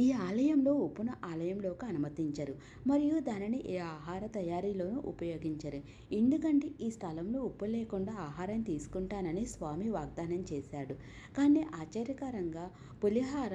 ఈ ఆలయంలో ఉప్పును ఆలయంలోకి అనుమతించరు మరియు దానిని ఏ ఆహార తయారీలోనూ ఉపయోగించరు. ఎందుకంటే ఈ స్థలంలో ఉప్పు లేకుండా ఆహారం తీసుకుంటానని స్వామి వాగ్దానం చేశాడు. కానీ ఆశ్చర్యకరంగా పులిహార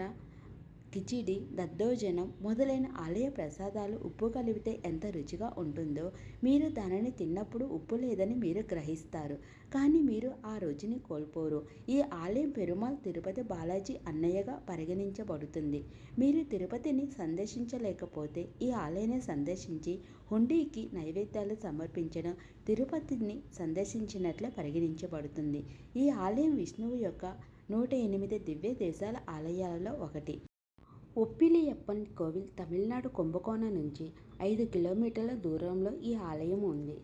కిచిడి దద్దోజనం మొదలైన ఆలయ ప్రసాదాలు ఉప్పు కలిపితే ఎంత రుచిగా ఉంటుందో మీరు దానిని తిన్నప్పుడు ఉప్పు లేదని మీరు గ్రహిస్తారు. కానీ మీరు ఆ రుచిని కోల్పోరు. ఈ ఆలయం పెరుమాల్ తిరుపతి బాలాజీ అన్నయ్యగా పరిగణించబడుతుంది. మీరు తిరుపతిని సందర్శించలేకపోతే ఈ ఆలయాన్ని సందర్శించి హుండీకి నైవేద్యాలు సమర్పించడం తిరుపతిని సందర్శించినట్లే పరిగణించబడుతుంది. ఈ ఆలయం విష్ణువు యొక్క నూట ఎనిమిది దివ్య దేశాల ఆలయాలలో ఒకటి. ఒప్పిలియప్పన్ కోవిల్ తమిళనాడు కుంభకోణం నుంచి ఐదు కిలోమీటర్ల దూరంలో ఈ ఆలయం ఉంది.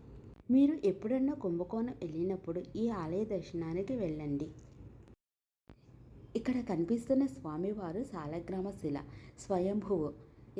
మీరు ఎప్పుడన్నా కుంభకోణం వెళ్ళినప్పుడు ఈ ఆలయ దర్శనానికి వెళ్ళండి. ఇక్కడ కనిపిస్తున్న స్వామివారు సాలగ్రామ శిల స్వయంభువు.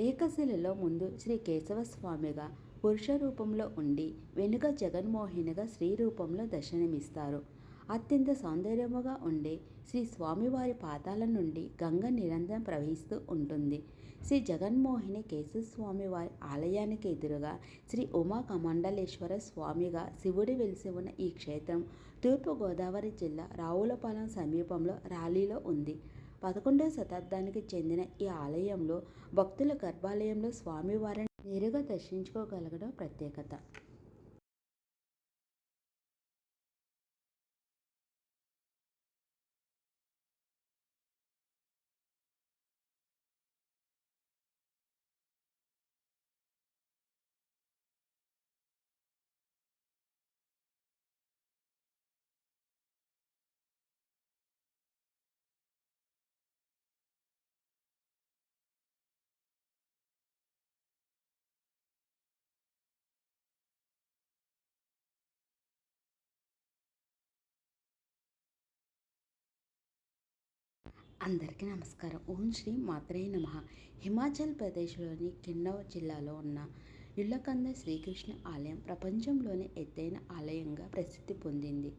ఏకశిలలో ముందు శ్రీ కేశవ స్వామిగా పురుష రూపంలో ఉండి వెనుక జగన్మోహినిగా స్త్రీ రూపంలో దర్శనమిస్తారు. అత్యంత సౌందర్యముగా ఉండే శ్రీ స్వామివారి పాదాల నుండి గంగ నిరంతరం ప్రవహిస్తూ ఉంటుంది. శ్రీ జగన్మోహిని కేశవస్వామి వారి ఆలయానికి ఎదురుగా శ్రీ ఉమా కమండలేశ్వర స్వామిగా శివుడి వెలిసి ఉన్న ఈ క్షేత్రం తూర్పుగోదావరి జిల్లా రావులపాలెం సమీపంలో రాలీలో ఉంది. పదకొండవ శతాబ్దానికి చెందిన ఈ ఆలయంలో భక్తుల గర్భాలయంలో స్వామివారిని నేరుగా దర్శించుకోగలగడం ప్రత్యేకత. అందరికీ నమస్కారం. ఓం శ్రీ మాత్రే నమ. హిమాచల్ ప్రదేశ్లోని కిన్నౌర్ జిల్లాలో ఉన్న ఇళ్ళకంద శ్రీకృష్ణ ఆలయం ప్రపంచంలోని ఎత్తైన ఆలయంగా ప్రసిద్ధి పొందింది.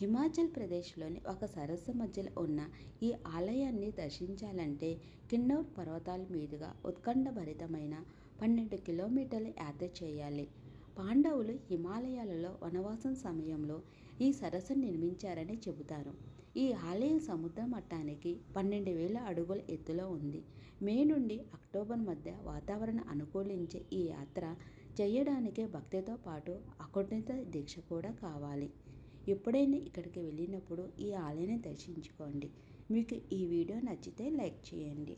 హిమాచల్ ప్రదేశ్లోని ఒక సరస్సు మధ్యలో ఉన్న ఈ ఆలయాన్ని దర్శించాలంటే కిన్నౌర్ పర్వతాల మీదుగా ఉత్కంఠభరితమైన పన్నెండు కిలోమీటర్ల యాత్ర చేయాలి. పాండవులు హిమాలయాలలో వనవాసం సమయంలో ఈ సరస్సును నిర్మించారని చెబుతారు. ఈ ఆలయం సముద్ర మట్టానికి పన్నెండు వేల అడుగుల ఎత్తులో ఉంది. మే నుండి అక్టోబర్ మధ్య వాతావరణం అనుకూలించే ఈ యాత్ర చేయడానికి భక్తితో పాటు అకుంఠిత దీక్ష కూడా కావాలి. ఎప్పుడైనా ఇక్కడికి వెళ్ళినప్పుడు ఈ ఆలయాన్ని దర్శించుకోండి. మీకు ఈ వీడియో నచ్చితే లైక్ చేయండి.